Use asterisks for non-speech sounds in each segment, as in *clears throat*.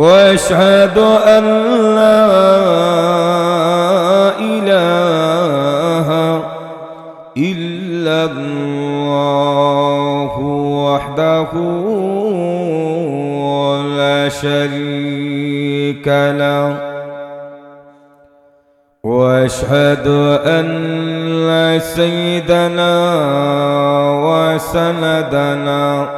واشهد أن لا إله إلا الله وحده لا شريك له. واشهد أن سيدنا وسندنا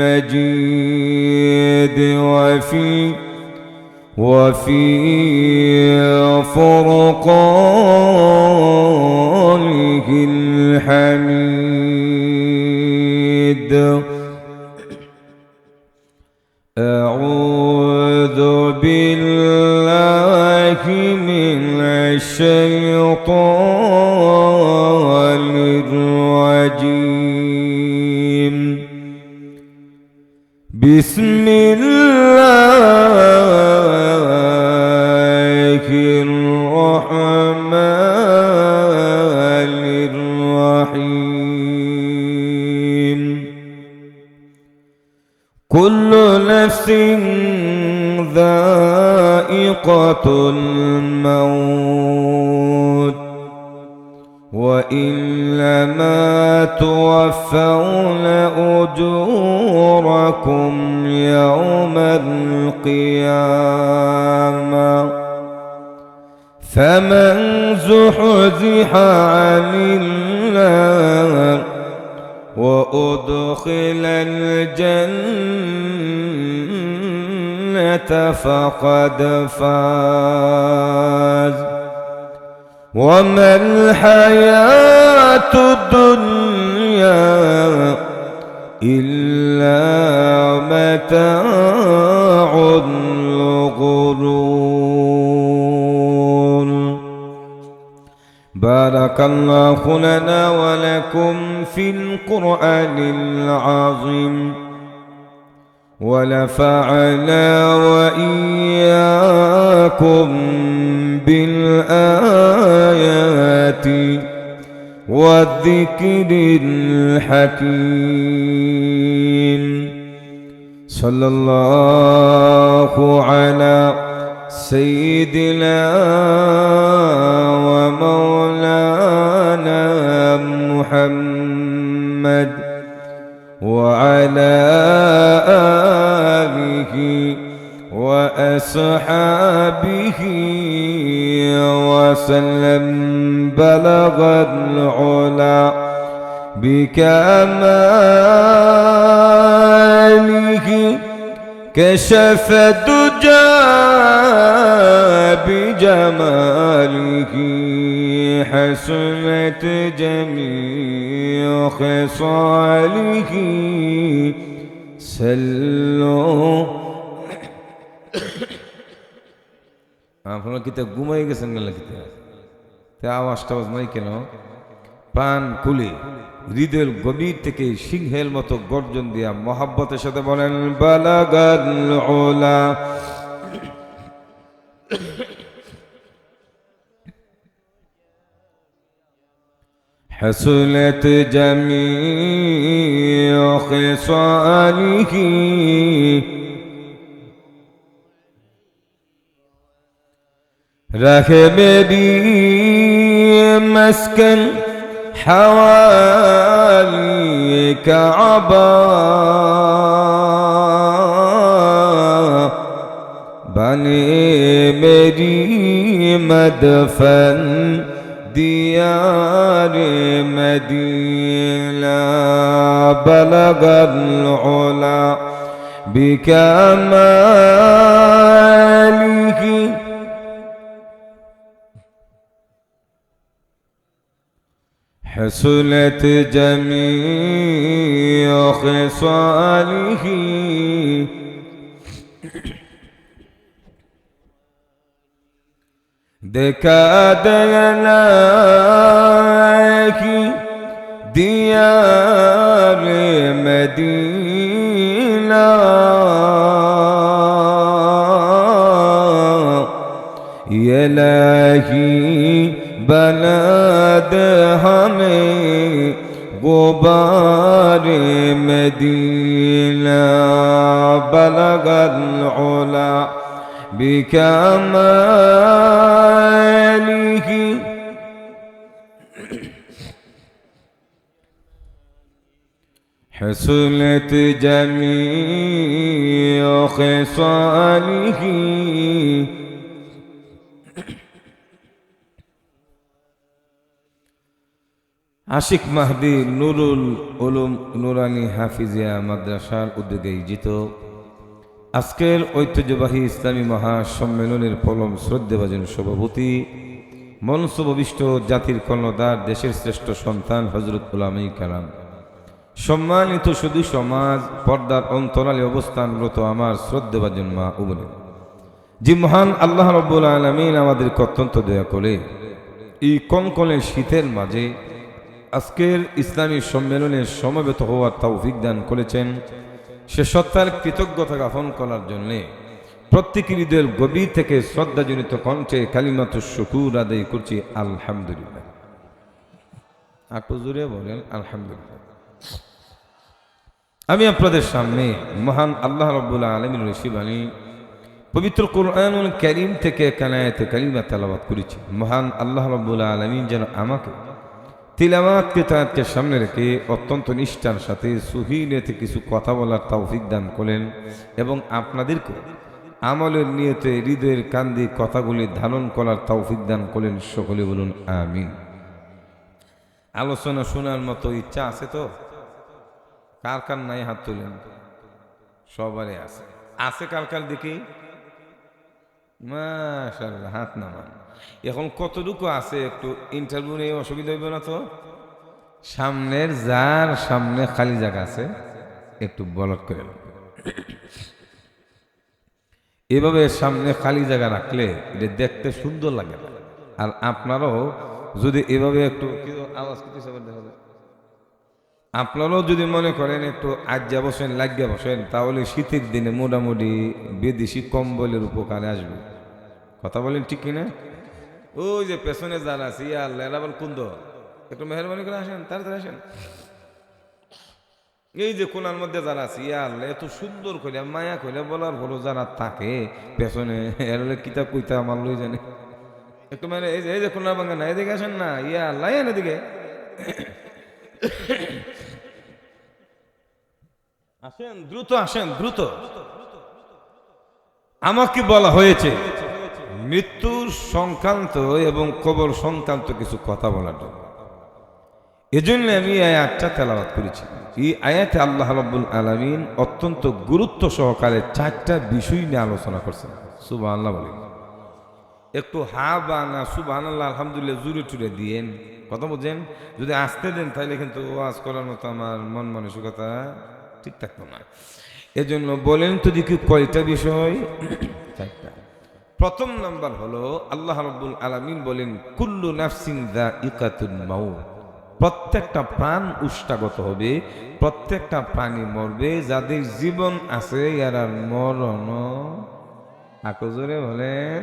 المجيد وفي وفي فرقانه الحميد. أعوذ بالله من الشيطان بسم الله الرحمن الرحيم. كل نفس ذائقة زحزح عن النار وأدخل الجنة فقد فاز وما الحياة الدنيا إلا متاع بارك الله لنا ولكم في القرآن العظيم ونفعنا وإياكم بالآيات والذكر الحكيم. صلى الله على سيدنا ومولانا محمد وعلى آله وأصحابه وسلم بلغ العلا بكماله كشف الدجى بجماله حسنت جميع خصاله سلوا *coughs* আপনারা কিতা ঘুমাই গেছেন গেল কিতা তে আওয়াজ টাওয়াজ নাই কেন পান কুলি হৃদয়ের গভীর থেকে সিংহের মতো গর্জন দিয়া মহাব্বতের সাথে বলেন বালাগাল ওলা حصلت جميع خصاله. رهبني مسكن حوالي كعبة بني मेरी مدفن ديار مدينة بلغ العلا بكماله. حصلت جميع خصاله. دكا ديناكي ديار مدينة يا لاهي بلد همي غبار مدينة بلغ العلا بكماله حصلت جميع خصاله আশিক মাহদি নুরুল উলুম নুরানি হাফিজিয়া মাদ্রাসার উদ্যোগে জিত আজকের ঐতিহ্যবাহী ইসলামী মহাসম্মেলনের পলম শ্রদ্ধেভাজন সভাপতি, মনসুভবিষ্ট জাতির কর্ণদার দেশের শ্রেষ্ঠ সন্তান হজরত উলামী কালাম। সম্মানিত শুধু সমাজ, পর্দার অন্তরালে অবস্থানরত আমার শ্রদ্ধেভাজন মা উবনে যে মহান আল্লাহ রব্বুল আলমিন আমাদেরকে অত্যন্ত দয়া করে, এই কঙ্কনে শীতের মাঝে আজকের ইসলামী সম্মেলনে সমবেত হওয়ার তৌফিক দান করেছেন সে সত্তার কৃতজ্ঞতা জ্ঞাপন করার জন্যে প্রত্যেকের হৃদয়ের গভীর থেকে শ্রদ্ধাজনিত কণ্ঠে কালিমাত শুকুর আদায় করছি, আলহামদুলিল্লাহ। একটু জুড়ে বলেন, আলহামদুলিল্লাহ। আমি আপনাদের সামনে মহান আল্লাহ রব্বুল্লাহ আলমিন রশিব আলী পবিত্র কোরআনুল করিম থেকে কানায়াতে কালিমা তেলাবাদ করেছি। মহান আল্লাহ রব্বুল্লাহ আলমিন যেন আমাকে তিলামাত কেতায়াতকে সামনে রেখে অত্যন্ত নিষ্ঠার সাথে সুহিনেতে কিছু কথা বলার তৌফিক দান করেন এবং আপনাদেরকে আমলের নিয়তে হৃদয়ের কান্দি কথাগুলি ধারণ করার তৌফিক দান করেন সকলে বলুন, আমিন। আলোচনা শোনার মতো ইচ্ছা আছে তো? কার কার নাই হাত তুলেন? সবারই আছে। আছে কার কার দেখি মাশাল্লাহ হাত নামান। এখন কতটুকু আছে একটু ইন্টারভিউ নিয়ে অসুবিধা হইবে না তো? সামনের যার সামনে খালি জায়গা আছে একটু বলট করে এভাবে সামনে খালি জায়গা রাখলে এটা দেখতে সুন্দর লাগে না। আর আপনারও যদি এভাবে একটু আওয়াজ কিছু দেখা যায়। আপনারাও যদি মনে করেন একটু আজ্ঞা বসেন লাগিয়া বসেন তাহলে শীতের দিনে মোটামুটি বিদেশি কম্বলের উপকারে আসবে। কথা বলেন ঠিক কিনা? ওই যে পেছনে যারা আছে, ইয়া আল্লাহ কুন্দ? একটু মেহরবানি করে আসেন, তাড়াতাড়ি আসেন। এই যে কোনার মধ্যে যারা আছে, ইয়া এত সুন্দর করে, মায়া করে বলার হলো যারা থাকে, পেছনে, এর কইতা আমার লই জানে। একটু মানে এই যে এই যে কোনার বাঙ্গা না এদিকে আসেন না, ইয়া আল্লাহ এদিকে। আসেন, দ্রুত আসেন, দ্রুত। আমাকে বলা হয়েছে মৃত্যুর সংক্রান্ত এবং কবর সংক্রান্ত কিছু কথা বলার জন্য। এজন্য আমি এই আয়াতটা তেলাবাদ করেছি। এই আয়াতে আল্লাহ রাব্বুল আলামিন অত্যন্ত গুরুত্ব সহকারে চারটা বিষয় নিয়ে আলোচনা করছেন। সুবাহ আল্লাহ বলেন। একটু হা বা না সুবাহ আল্লাহ আলহামদুলিল্লাহ, জুড়ে টুড়ে দিয়েন। কথা বুঝছেন যদি আসতে দেন, তাহলে কিন্তু ওয়াজ করার মতো আমার মন মানসিকতা ঠিক থাকতো না এজন্য বলেন তো দেখি কয়টা বিষয়? চারটা। প্রথম নাম্বার হলো আল্লাহ রব্বুল আলামিন বলেন, কুল্লু নাফসিন দা ইকাতুন মাউত। প্রত্যেকটা প্রাণ উষ্টাগত হবে, প্রত্যেকটা প্রাণী মরবে, যাদের জীবন আছে এরা মরণ। আকজরে বলেন,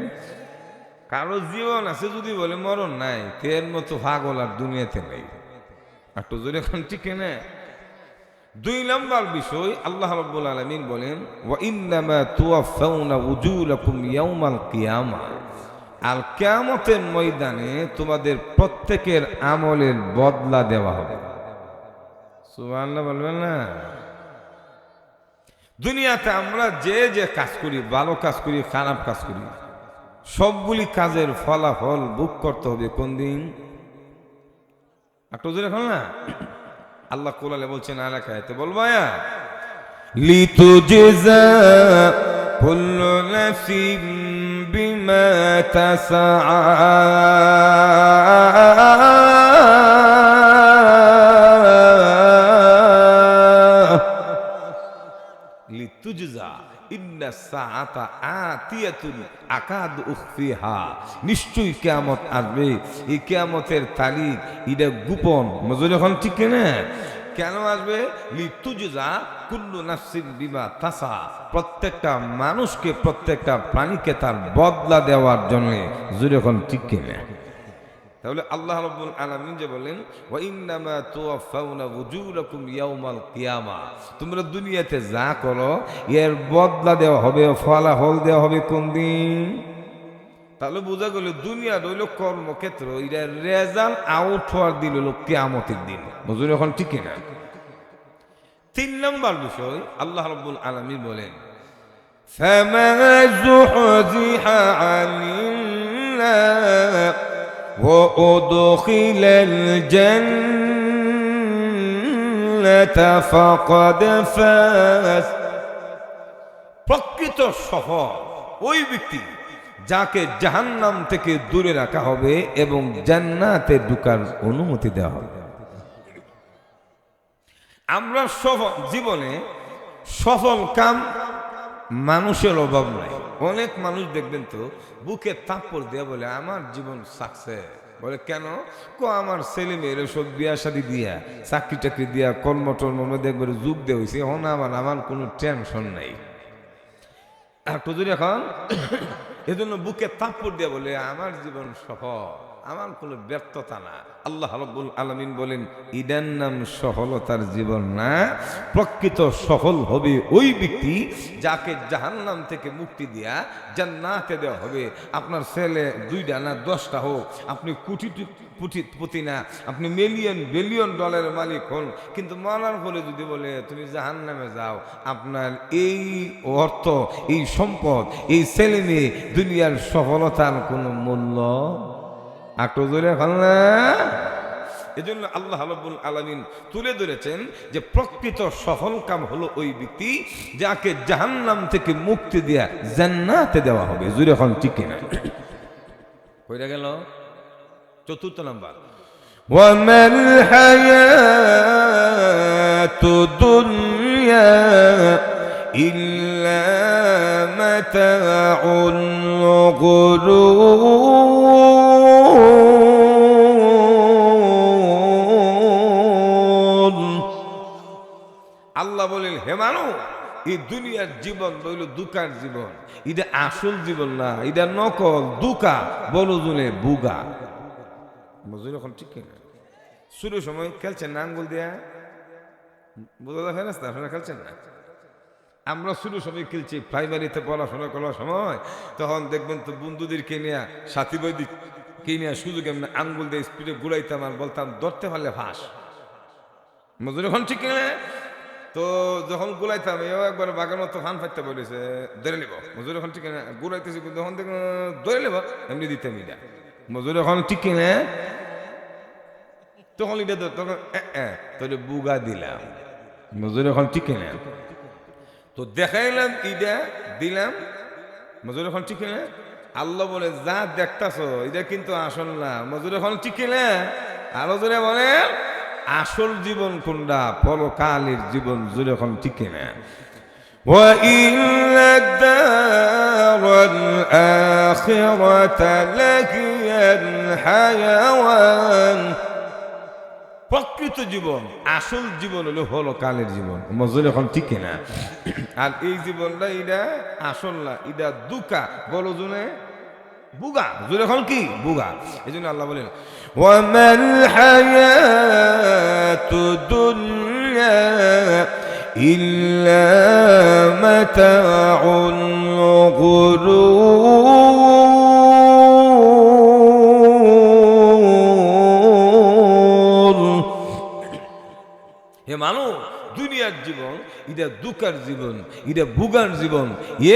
কারও জীবন আছে যদি বলে মরণ নাই তের মতো পাগল আর দুনিয়াতে নেই। একটু জোরে এখন ঠিক না দুই নম্বর বিষয়, আল্লাহ রাব্বুল আলামিন বলেন আল কিয়ামতের ময়দানে তোমাদের প্রত্যেকের আমলের বদলা দেওয়া হবে। বলবেন না? দুনিয়াতে আমরা যে যে কাজ করি, ভালো কাজ করি, খারাপ কাজ করি, সবগুলি কাজের ফলাফল বুক করতে হবে। কোন দিন? একটু না? আল্লাহ কোলালে বলছেন এলাকায় বলব লিতুজা কুল্লু নাফসিন বিমা তাসআ। সাআতা আতিয়াতুন আকাদ উখফিহা। নিশ্চয়ই আসবে। এই কিয়ামতের তারিখ, এটা গোপন। মজুর এখন ঠিক না? কেন আসবে? লিতুজা কুল্লু নাফসিন বিমা তাসা। প্রত্যেকটা মানুষকে, প্রত্যেকটা প্রাণীকে তার বদলা দেওয়ার জন্য। জুড়ে এখন ঠিক কিনা তাহলে আল্লাহ রাব্বুল আলামিন যে বলেন ওয়া ইন্নামা তুওয়াফাউনা উজুরাকুম ইয়াউমাল কিয়ামা তোমরা দুনিয়াতে যা করো এর বদলা দেওয়া হবে ফলাফল দেওয়া হবে কোন দিন তাহলে বোঝা গেল দুনিয়া রইল কর্মক্ষেত্র এটা রেজাল্ট আউট হওয়ার দিন হলো কেয়ামতের দিন বুঝুন এখন ঠিক না তিন নম্বর বিষয় আল্লাহ রাব্বুল আলামিন বলেন فما زحزح عن النار وأدخل الجنة فقد فاز প্রকৃত সফল ওই ব্যক্তি যাকে জাহান্নাম থেকে দূরে রাখা হবে এবং জান্নাতে ঢুকার অনুমতি দেওয়া হবে আমরা সফল জীবনে সফল কাম মানুষের অভাব নাই অনেক মানুষ দেখবেন তো, বুকে তাপর দেয়া বলে, আমার জীবন সাকসেস বলে, কেন? কো, আমার ছেলে মেয়ের সব বিয়া শাদি দিয়া, চাকরি টাকরি দিয়া, কর্ম টর্ম একবারে যুগ দেওয়া হয়েছে এখন আমার আমার কোনো টেনশন নাই। একটু যদি এখন *coughs* এজন্য বুকে তাপর দেয়া বলে, আমার জীবন সফল। আমার কোনো ব্যর্থতা না। আল্লাহ রব্বুল আলমিন বলেন ইডার নাম সফলতার জীবন না, প্রকৃত সফল হবে ওই ব্যক্তি যাকে জাহান্নাম থেকে মুক্তি দিয়া জান্নাতে দেওয়া হবে। আপনার ছেলে দুইটা না দশটা হোক, আপনি কোটি পতি না, আপনি মিলিয়ন বিলিয়ন ডলারের মালিক হন। কিন্তু মরার পরে যদি বলে, তুমি জাহান নামে যাও, আপনার এই অর্থ, এই সম্পদ, এই ছেলে মেয়ে দুনিয়ার সফলতার কোনো মূল্য আটো জোরে এখন না এজন্য আল্লাহ রব্বুল আলামিন তুলে ধরেছেন যে প্রকৃত সফল কাম হলো ওই ব্যক্তি যাকে জাহান্নাম থেকে মুক্তি দেয়া জান্নাতে দেওয়া হবে জুড়ে এখন ঠিক কিনা কইরা গেল চতুর্থ নাম্বার وما الحياة الدنيا إلا متاع الغرور আল্লাহ বলেন হে মানো এই দুনিয়ার জীবন রইল দুকার জীবন এটা আসল জীবন না এটা নকল দুকা বলো জুনে বুগা বুঝলি এখন ঠিক কিনা শুরু সময় খেলছেন না আঙ্গুল দিয়া বোঝা যায় না আপনারা খেলছেন না আমরা শুরু সময় খেলছি প্রাইমারিতে পড়াশোনা করার সময়। তখন দেখবেন তো বন্ধুদেরকে নিয়ে সাথী বৈদিককে নিয়ে সুযোগ এমনি আঙ্গুল দিয়ে স্পিডে ঘুরাইতাম আর বলতাম ধরতে পারলে ফাঁস। মজুর এখন ঠিক কিনা? তো যখন গুলাইতাম এও একবার বাগান মতো ফান ফাইতে বলেছে, ধরে নেব। মজুর এখন ঠিক কিনা? গুলাইতেছি তখন দেখ ধরে নেব। এমনি দিতে এটা। মজুর এখন ঠিক কিনা? তখন এটা তখন তোরে বুগা দিলাম। মজুর এখন ঠিক কিনা? তো দেখাইলাম ইটা দিলাম মজুর এখন ঠিক কিনা আল্লাহ বলে যা দেখতাছ এটা কিন্তু আসল না মজুর এখন ঠিক কিনা আরো জোরে বলে আসল জীবন কোনটা পরকালের জীবন জুড়ে এখন ঠিক কিনা وإن الدار الآخرة لهي الحيوان প্রকৃত জীবন, আসল জীবন হলো হলো কালের জীবন। মজুর এখন ঠিক না আর এই জীবনটা এটা আসল না এটা দুকা। বলো জুনে, বুগা। জুড়ে এখন কি? বুগা। এই জন্য আল্লাহ বলেন, ওয়ামাল হায়াতু দুনিয়া ইল্লা মাতাউল গুরুর জীবন, এটা দুকার জীবন, এটা বুগার জীবন,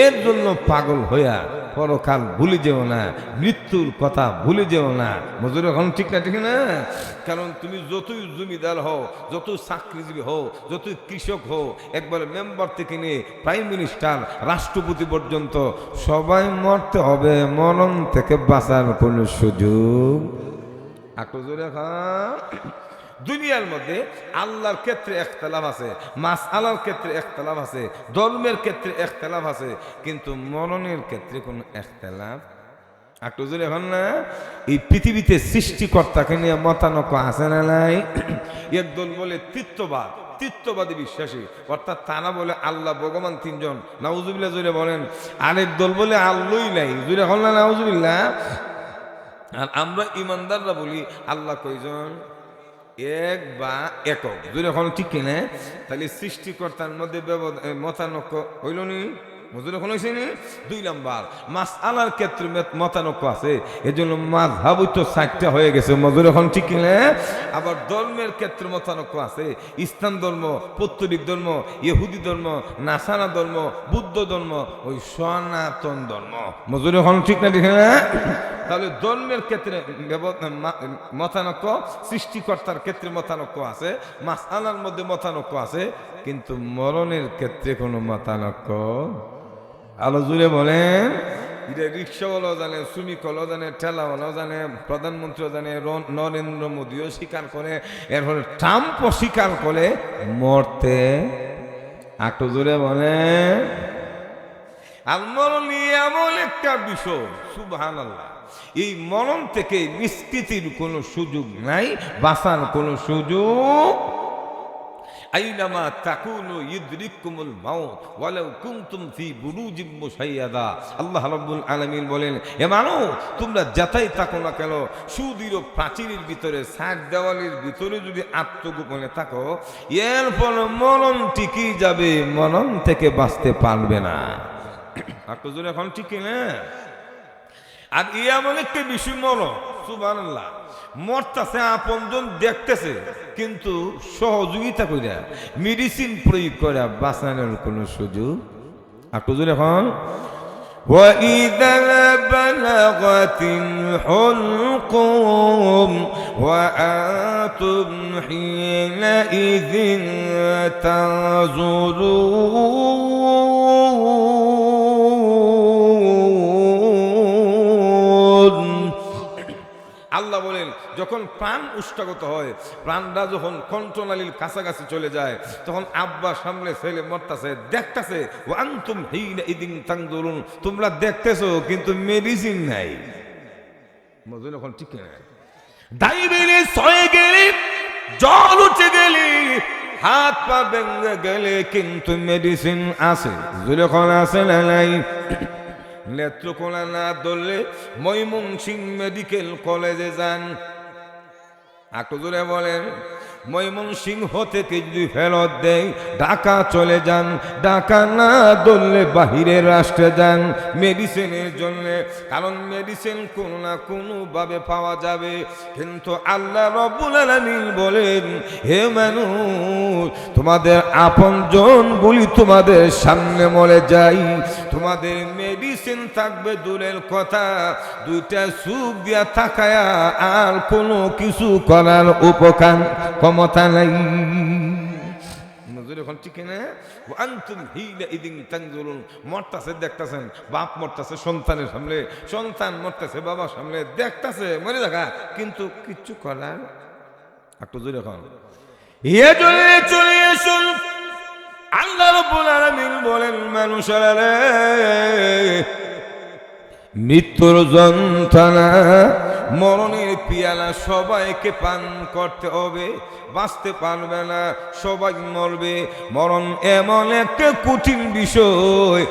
এর জন্য পাগল হইয়া পরকাল ভুলে যেও না, মৃত্যুর কথা ভুলে যেও না। মজুর এখন ঠিক না ঠিক না? কারণ তুমি যতই জমিদার হও, যতই চাকরিজীবী হও, যতই কৃষক হও, একবার মেম্বার থেকে নিয়ে প্রাইম মিনিস্টার, রাষ্ট্রপতি পর্যন্ত সবাই মরতে হবে, মরণ থেকে বাঁচার কোনো সুযোগ? আকু জোরে খান দুনিয়ার মধ্যে আল্লাহর ক্ষেত্রে একতলাফ আছে মাস আলার ক্ষেত্রে একতলাফ আছে, ধর্মের ক্ষেত্রে একতলাফ আছে, কিন্তু মরণের ক্ষেত্রে কোনো একতলাফ একটু জোরে এখন না। এই পৃথিবীতে সৃষ্টিকর্তাকে নিয়ে মতানক আছে না নাই? *clears throat* একদল বলে তৃত্ববাদ, তৃত্ববাদী বিশ্বাসী, অর্থাৎ তারা বলে আল্লাহ ভগবান তিনজন, নাউজুবিল্লাহ জোরে বলেন। আরেক দল বলে আল্লই নাই, জোরে এখন না, নাউজুবিল্লাহ। আর আমরা ইমানদাররা বলি, আল্লাহ কয়জন? এক বা একক। যদি এখন ঠিক কিনে, তাহলে সৃষ্টিকর্তার মধ্যে মতানক্য হইল নি? মজুর এখন হয়েছে নি? দুই নাম্বার মাস আলার ক্ষেত্রে মত- মতানক্য আছে। এই জন্য মাছ তো ষাটটা হয়ে গেছে। মজুর এখন ঠিক কিনে, আবার ধর্মের ক্ষেত্রে মতানক্য আছে। ইসলাম ধর্ম, পত্তলিক ধর্ম, ইহুদি ধর্ম নাসানা ধর্ম, বুদ্ধ ধর্ম, ওই সনাতন ধর্ম। মজুর এখন ঠিক না ঠিক না তাহলে ধর্মের ক্ষেত্রে মতানক্য, সৃষ্টিকর্তার ক্ষেত্রে মতানক্য আছে মাসালার মধ্যে মতানক্য আছে, কিন্তু মরণের ক্ষেত্রে কোনো মতানক্য। আলো জুড়ে বলেন এটা রিক্সাওয়ালাও জানে শ্রমিকওয়ালাও জানে ঠেলাওয়ালাও জানে প্রধানমন্ত্রীও জানে নরেন্দ্র মোদীও স্বীকার করে এর ফলে ট্রাম্পও স্বীকার করে, মরতে। একটু জুড়ে বলেন আর মরণ এমন একটা বিষয় সুবহান আল্লাহ এই মরণ থেকে নিষ্কৃতির কোনো সুযোগ নাই, বাঁচার কোনো সুযোগ আইনামা তাকুনু ইদরিকুমুল মাউত, ওয়ালাউ কুনতুম ফি বুরুজিম মুশাইয়াদা। আল্লাহ রাব্বুল আলামিন বলেন, এ মানো তোমরা যাতাই থাকো না কেন, সুদৃঢ় প্রাচীরের ভিতরে সাত দেওয়ালের ভিতরে যদি আত্মগোপনে থাকো এর ফল মরণ ঠিকই যাবে? মরণ থেকে বাঁচতে পারবে না। আত্মজোর এখন ঠিকই না আর ই এমন একটা বিষয় মরণ সুবহানাল্লাহ মরতাছে আপনজন দেখতেছে কিন্তু সহযোগিতা কইরা মেডিসিন প্রয়োগ করা বাঁচানোর কোনো সুযোগ আর কুজুর এখন وإذا بلغت الحلقوم وأنتم حينئذ تنظرون আল্লাহ বলেন, যখন প্রাণ উষ্টাগত হয়, প্রাণটা যখন কণ্ঠনালীর কাছাকাছি চলে যায়, তখন আব্বা সামনে ছেলে মরতাছে, দেখতাছে ও আন্তুম হিনা ইদিন তাংদুরুন তোমরা দেখতেছো, কিন্তু মেডিসিন নাই। মজুর এখন ঠিক না ডায়াবেটিস হয়ে গেলে, জল উঠে গেলে, হাত পা ভেঙে গেলে কিন্তু মেডিসিন আছে। যখন আছে না নাই? নেত্রকোনা না ধরলে ময়মনসিং মেডিকেল কলেজে যান। আকজোরে বলেন ময়মনসিংহ থেকে যদি ফেরত দেয় ঢাকা চলে যান। ঢাকা না ধরলে বাহিরের রাষ্ট্রে যান। মেডিসিনের জন্য, কারণ মেডিসিন কোনো না কোনোভাবে পাওয়া যাবে। কিন্তু আল্লাহ রব্বুল আলামিন বলেন, হে মানুষ, তোমাদের আপনজন বলি তোমাদের সামনে মরে যাই। তোমাদের মেডিসিন থাকবে দূরের কথা। দুইটা সুখ দিয়া তাকায়া আর কোনো কিছু করার উপকার ক্ষমতা নাই। ঠিক না মরতাছে, দেখতাছেন। বাপ মরতাছে সন্তানের সন্তান মরতাছে দেখতাছে, মরে দেখা। কিন্তু কিচ্ছু করার একটু জোরে এখন। ইয়ে এসুন। আল্লাহ বলেন মানুষেরা মৃত্যুর যন্ত্রণা মরণের পিয়ালা সবাইকে পান করতে হবে, বাঁচতে পারবে না, সবাই মরবে। মরণ এমন একটা কঠিন বিষয়,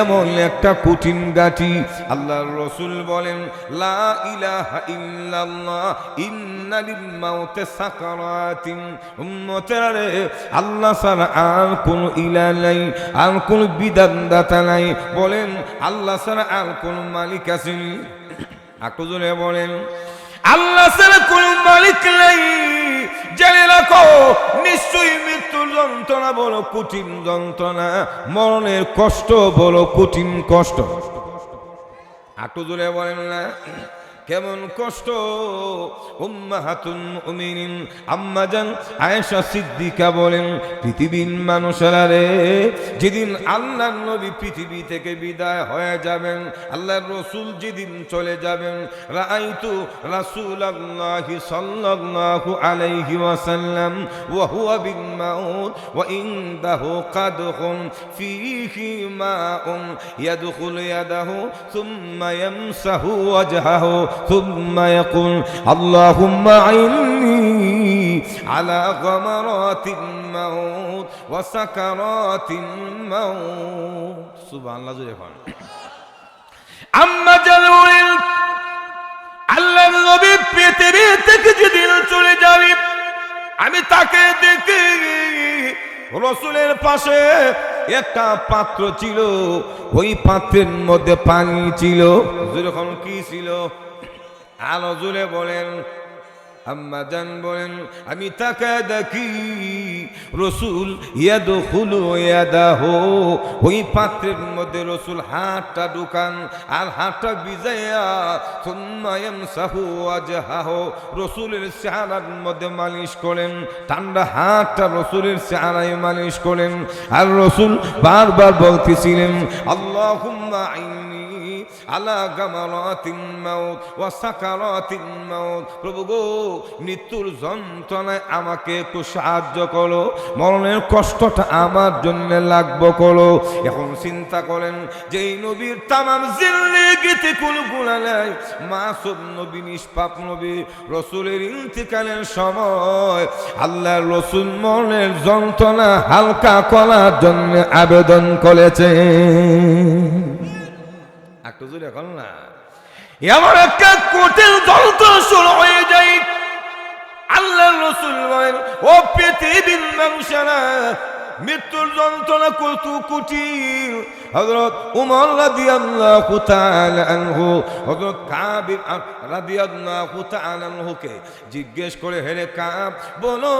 এমন একটা কঠিন গাঠি আল্লাহ রসুল বলেন, লা ইলাহা ইল্লাল্লাহ ইন্না লিল মাউতি সাকারাতিন। উম্মতেরা আল্লাহ ছাড়া আর কোন ইলা নাই, আর কোন বিধানদাতা নাই। বলেন, আল্লাহ ছাড়া আর কোন মালিক আছেন? আকজনে বলেন। আল্লাহ ছাড়া কোন মালিক নাই, জেনে রাখো, নিশ্চয়ই মৃত্যুর যন্ত্রণা বড় কঠিন যন্ত্রণা। মরণের কষ্ট বড় কঠিন কষ্ট। আটু জোরে বলেন না। কেমন কষ্ট? উম্মাহাতুন মুমিনিন। আম্মাজান আয়েশা সিদ্দিকা বলেন, পৃথিবীর মানুষেরা রে, যেদিন আল্লাহর নবী পৃথিবী থেকে বিদায় হয়ে যাবেন, আল্লাহর রসুল যেদিন চলে যাবেন, রাআইতু রাসূলুল্লাহি সাল্লাল্লাহু আলাইহি ওয়াসাল্লাম, ওয়া হুয়া বিল মাউত, ওয়া ইনদাহু কাদহুন, ফীহি মাউন, ইয়াদখুলু ইয়াদাহু, সুম্মা ইয়ামসাহু ওয়াজহাহু ثم يقول اللهم أعني على غمرات الموت وسكرات الموت سبحان الله جل وعلا আম্মা জানুল আল্লাহ নবী পৃথিবী থেকে যেদিন চলে যাবি আমি তাকে দেখি রসুলের পাশে একটা পাত্র ছিল ওই পাত্রের মধ্যে পানি ছিল যখন কি ছিল আলো জুড়ে বলেন আম্মা জান বলেন, আমি তাকে দেখি, রসুল ইয়াদ হুলু ইয়াদাহ, ওই পাত্রের মধ্যে রসুল হাতটা ঢুকান, আর হাতটা বিজাইয়া সুম্মায়াম সাহু আজহাহ রসুলের চেহারার মধ্যে মালিশ করেন ঠান্ডা হাতটা রসুলের চেহারায় মালিশ করেন আর রসুল বারবার বলতেছিলেন, আল্লাহুম্মা আইনি আলা গামারাতিন মাউত ওয়া সাকারাতিন মাউত। প্রভু গো, মৃত্যুর যন্ত্রণায় আমাকে একটু সাহায্য করো, মরণের কষ্টটা আমার জন্য লাগবো করো। এখন চিন্তা করেন যে এই নবীর তামাম জিন্দেগিতে কোন গুণা নাই মাসুম নবী, নিষ্পাপ নবী, রসুলের ইন্তিকালের সময় আল্লাহর রসুল মরণের যন্ত্রণা হালকা করার জন্য আবেদন করেছে একটু জোরে এখন না। এমন একটা কঠিন যন্ত্র শুরু হয়ে যায়। আল্লাহ রসুল ও পৃথিবীর মানুষেরা মৃত্যুর যন্ত্রণা কত কঠিন হযরত উমর রাদিয়াল্লাহু তাআলা আনহু, হযরত কাব রাদিয়াল্লাহু তাআলা আনহুকে জিজ্ঞেস করে হেরে কাব, বলো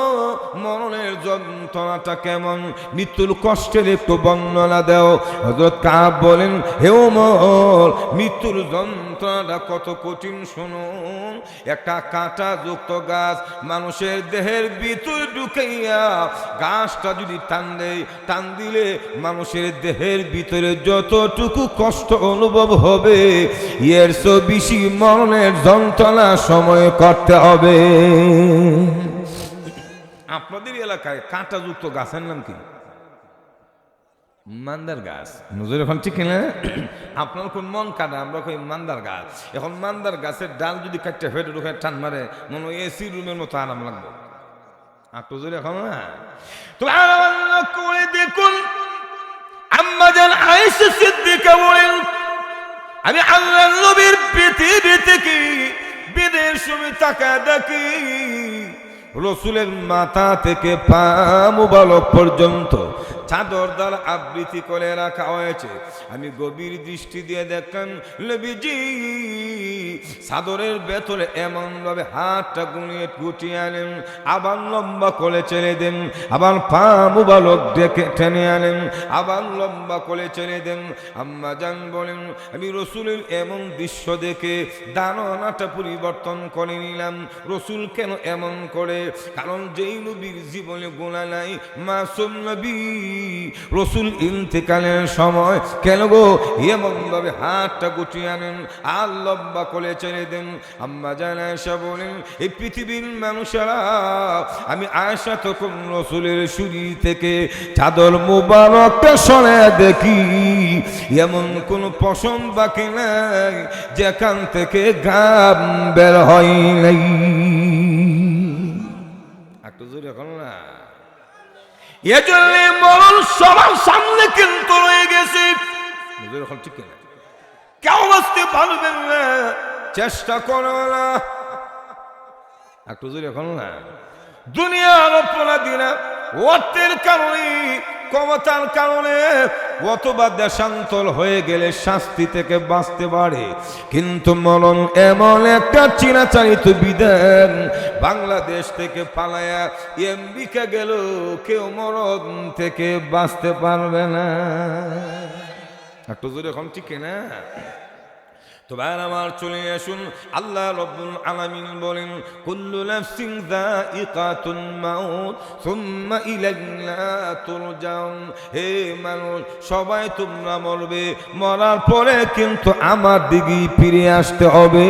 মরণের যন্ত্রণাটা কেমন? মৃত্যুর কষ্টের একটু বর্ণনা দাও। হযরত কাব বলেন, হে উমর, মৃত্যুর যন্ত্রণাটা কত কঠিন শুনুন একটা কাঁটা যুক্ত গাছ মানুষের দেহের ভিতর ঢুকাইয়া গাছটা যদি টান দেয় টান দিলে মানুষের দেহের ভিতরে যতটুকু কষ্ট অনুভব হবে, এর বেশি মরণের যন্ত্রণা সময় করতে হবে। আপনাদের এলাকায় কাঁটাযুক্ত গাছের নাম কি? মান্দার গাছ। নজর এখন ঠিক না আপনার কোন মন কাটা, আমরা কই মান্দার গাছ। এখন মান্দার গাছের ডাল যদি কাটতে ফেটে ঢুকে টান মারে, মনে হয় এসি রুমের মতো আরাম লাগবে। আর জোরে এখন না? করে দেখুন, আম্মা জান আয়েশা সিদ্দিকা বলেন, আমি আল্লাহ নবীর পৃথিবী থেকে সময় তাকা দেখি, রসুলের মাথা থেকে পা মুবালক পর্যন্ত চাদর দ্বারা আবৃত্তি করে রাখা হয়েছে। আমি গভীর দৃষ্টি দিয়ে দেখলাম নবীজি চাদরের ভেতরে এমন ভাবে হাতটা গুনিয়ে গুটিয়ে আনেন, আবার লম্বা করে ছেড়ে দেন, আবার পা মুবালক ডেকে টেনে আনেন, আবার লম্বা করে ছেড়ে দেন। আম্মা জান বলেন, আমি রসুলের এমন দৃশ্য দেখে দাননাটা পরিবর্তন করে নিলাম। রসুল কেন এমন করে? কারণ যেই নবীর জীবনে গোনা নাই, মাসুম নবী। রসুল ইন্তেকালের সময় কেন গো এমন ভাবে হাতটা গুটিয়ে আনেন, আর লম্বা করে ছেড়ে দেন। আম্মা জান আয়সা বলেন এই পৃথিবীর মানুষেরা, আমি আয়সা তখন রসুলের সুরি থেকে চাদর মোবারকটা সরে দেখি। এমন কোন পশম বাকি নাই, যেখান থেকে গাম বের হয় নাই। একটু জোরে এখন না। এজন্য মরণ সবার সামনে কিন্তু রয়ে গেছে। ঠিক কেউ আসতে পারবেন না। চেষ্টা করো না। একটু জোরে এখন না। দুনিয়ার অপরাধীরা অর্থের কারণে, ক্ষমতার কারণে অথবা দেশান্তর হয়ে গেলে শাস্তি থেকে বাঁচতে পারে। কিন্তু মরণ এমন একটা চিরাচারিত বিধান বাংলাদেশ থেকে পালায়া এমবিকে গেল, কেউ মরণ থেকে বাঁচতে পারবে না। একটু জোরে এখন ঠিক না তো ভাইয়ের আমার চলে আসুন। আল্লাহ রব্বুল আলামিন বলেন, কুল্লু নাফসিন যায়িকাতুল মাউত, সুম্মা ইলাইনা তুরজাউন। হে মানুষ, সবাই তোমরা মরবে। মরার পরে কিন্তু আমার দিকে ফিরে আসতে হবে।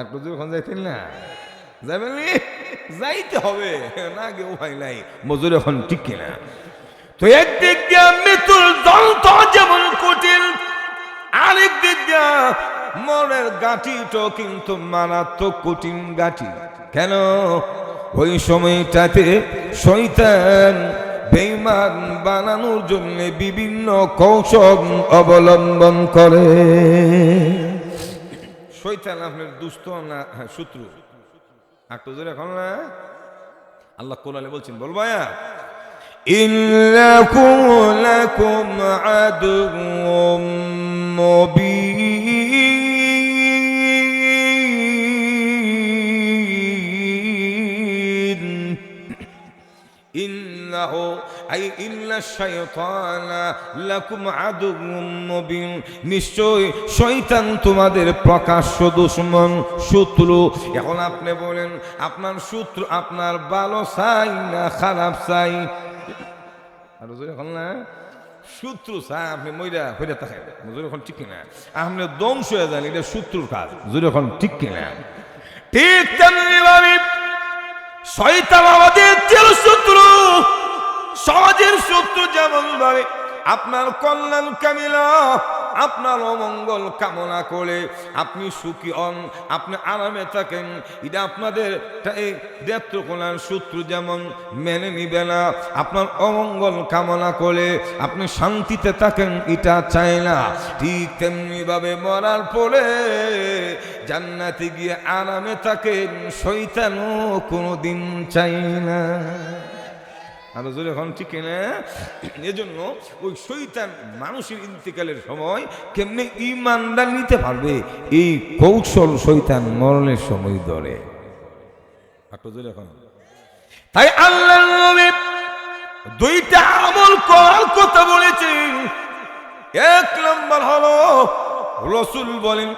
একটু যখন যাইতেন না? যাবেন? যাইতে হবে। না কেউ ভাই নাই। মজুর এখন ঠিক কিনা? তো একদিক দিয়ে মৃত্যুর দন্ত যেমন কঠিন আরেক বিদ্যা মনের গাঁটিটো কিন্তু মারাত্মক কঠিন গাঁটি কেন? ওই সময়টাতে শৈতান বেইমান বানানোর জন্য বিভিন্ন কৌশল অবলম্বন করে। শৈতান আপনার দুস্থ না হ্যাঁ শত্রু? একটু জোরে এখন না। আল্লাহ কোরআনে বলছেন, বল ভাইয়া। ইন্নাকুম লাকুম আদুম مبين إنه أي إلا الشيطان لكم عدو مبين নিশ্চয় শয়তান তোমাদের প্রকাশ্য দুশ্মন শত্রু এখন আপনি বলেন আপনার শত্রু আপনার ভালো চাই না খারাপ চাই আর হুজুর এখন না শত্রু আপনি মইরা ঠিক কিনা? আপনি ধ্বংস হয়ে যান, এটা কাজ। এখন ঠিক কিনা? ঠিক তেমনি শয়তান আমাদের শত্রু, সমাজের শত্রু যেমন ভাবে আপনার কল্যাণ কামিলা। আপনার অমঙ্গল কামনা করে আপনি সুখী হন, আপনি আরামে থাকেন। এটা আপনাদের নেত্রকোনার শত্রু যেমন মেনে নিবে না, আপনার অমঙ্গল কামনা করে আপনি শান্তিতে থাকেন, এটা চায় না। ঠিক তেমনি ভাবে মরার পরে জান্নাতে গিয়ে আরামে থাকেন শৈতানও কোনোদিন চাই না। আরও জোরে এখন ঠিক না এজন্য ওই শৈতান মানুষের ইন্তেকালের সময় কেমনে ইমানদার নিতে পারবে? এই কৌশল শৈতান মরণের সময় ধরে। এখন তাই আল্লাহ দুইটা আমল করার কথা বলেছেন। এক নম্বর হলো, রসুল বলেন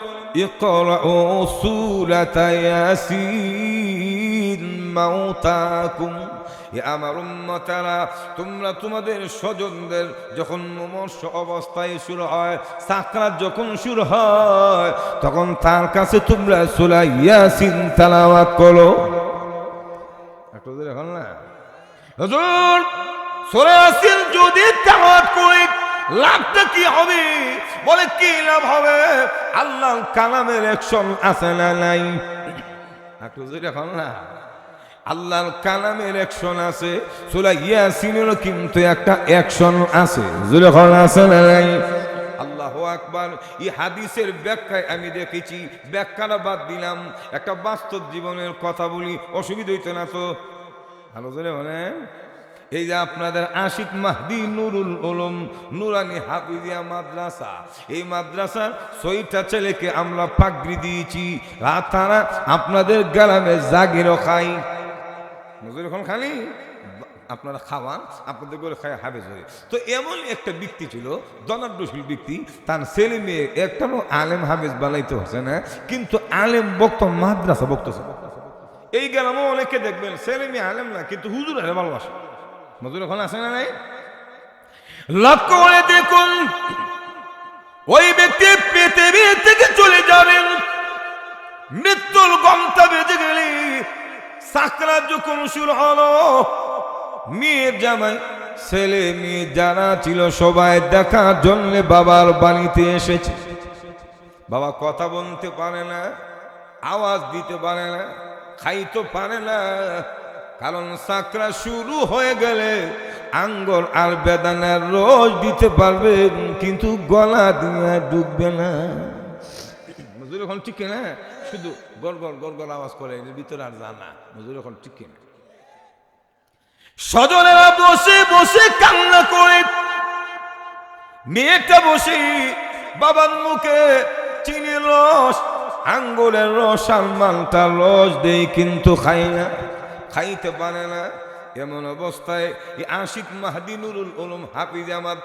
ইয়াসিন মাউতাকুম আমার উম্মতারা, তোমরা তোমাদের স্বজনদের যখন মমর্ষ অবস্থায় শুরু হয় সাকরাত যখন শুরু হয়, তখন তার কাছে তোমরা সুরা ইয়াসিন তালাওয়াত করো। একটু এখন না। হুজুর, সুরা ইয়াসিন যদি তালাওয়াত করি, লাভটা কি হবে? বলে কি লাভ হবে? আল্লাহ কালামের অ্যাকশন আছে না নাই? একটু এখন না। আল্লাহর কালামের অ্যাকশন আছে। সুরা ইয়াসিনেরও কিন্তু একটা অ্যাকশন আছে। এখন আছে আল্লাহ আকবার। এই হাদিসের ব্যাখ্যায় আমি দেখেছি, ব্যাখ্যাটা বাদ দিলাম। একটা বাস্তব জীবনের কথা বলি, অসুবিধা হইতো না তো। ভালো জোরে মানে এই যে আপনাদের আশিক মাহদি নুরুল উলুম, নুরানি হাফিজিয়া মাদ্রাসা। এই মাদ্রাসার ছয়টা ছেলেকে আমরা পাগড়ি দিয়েছি। আর তারা আপনাদের গ্রামে জাগিরও খাই নজর এখন খালি, আপনারা খাওয়ান, আপনাদের করে খায় হাবেজ হয়ে। তো এমন একটা ব্যক্তি ছিল দনাঢ্যশীল ব্যক্তি, তার ছেলে মেয়ে একটা আলেম হাবেজ বানাইতে হচ্ছে না, কিন্তু আলেম বক্ত মাদ্রাসা বক্তছে এই গ্রামও অনেকে দেখবেন, ছেলে মেয়ে আলেম না, কিন্তু হুজুর আলে ভালোবাসে। নজর এখন আছে না নাই? লক্ষ্য করে দেখুন, ওই ব্যক্তি পৃথিবী থেকে যখন শুরু হলো? মেয়ের জামাই, ছেলে, মেয়ে যারা ছিল সবাই দেখার জন্য বাবার বাড়িতে এসেছে। বাবা কথা বলতে পারে না, আওয়াজ দিতে পারে না, খাইতে পারে না। কারণ সাকরা শুরু হয়ে গেলে আঙ্গল আর বেদানার রোজ দিতে পারবে, কিন্তু গলা দিয়ে ডুববে না। ঠিক না? শুধু গড় গড় গড় গড় আওয়াজ করে ভিতরে আর জানা। মজুর এখন ঠিক না স্বজনেরা বসে বসে কান্না করে। মেয়েটা বসে বাবার মুখে চিনির রস, আঙ্গুলের রস, আর মালটার রস দেই কিন্তু খাই না, খাইতে পারে না। এমন অবস্থায় আশিক মাহদিনুরুল উলুম হাফিজ আমার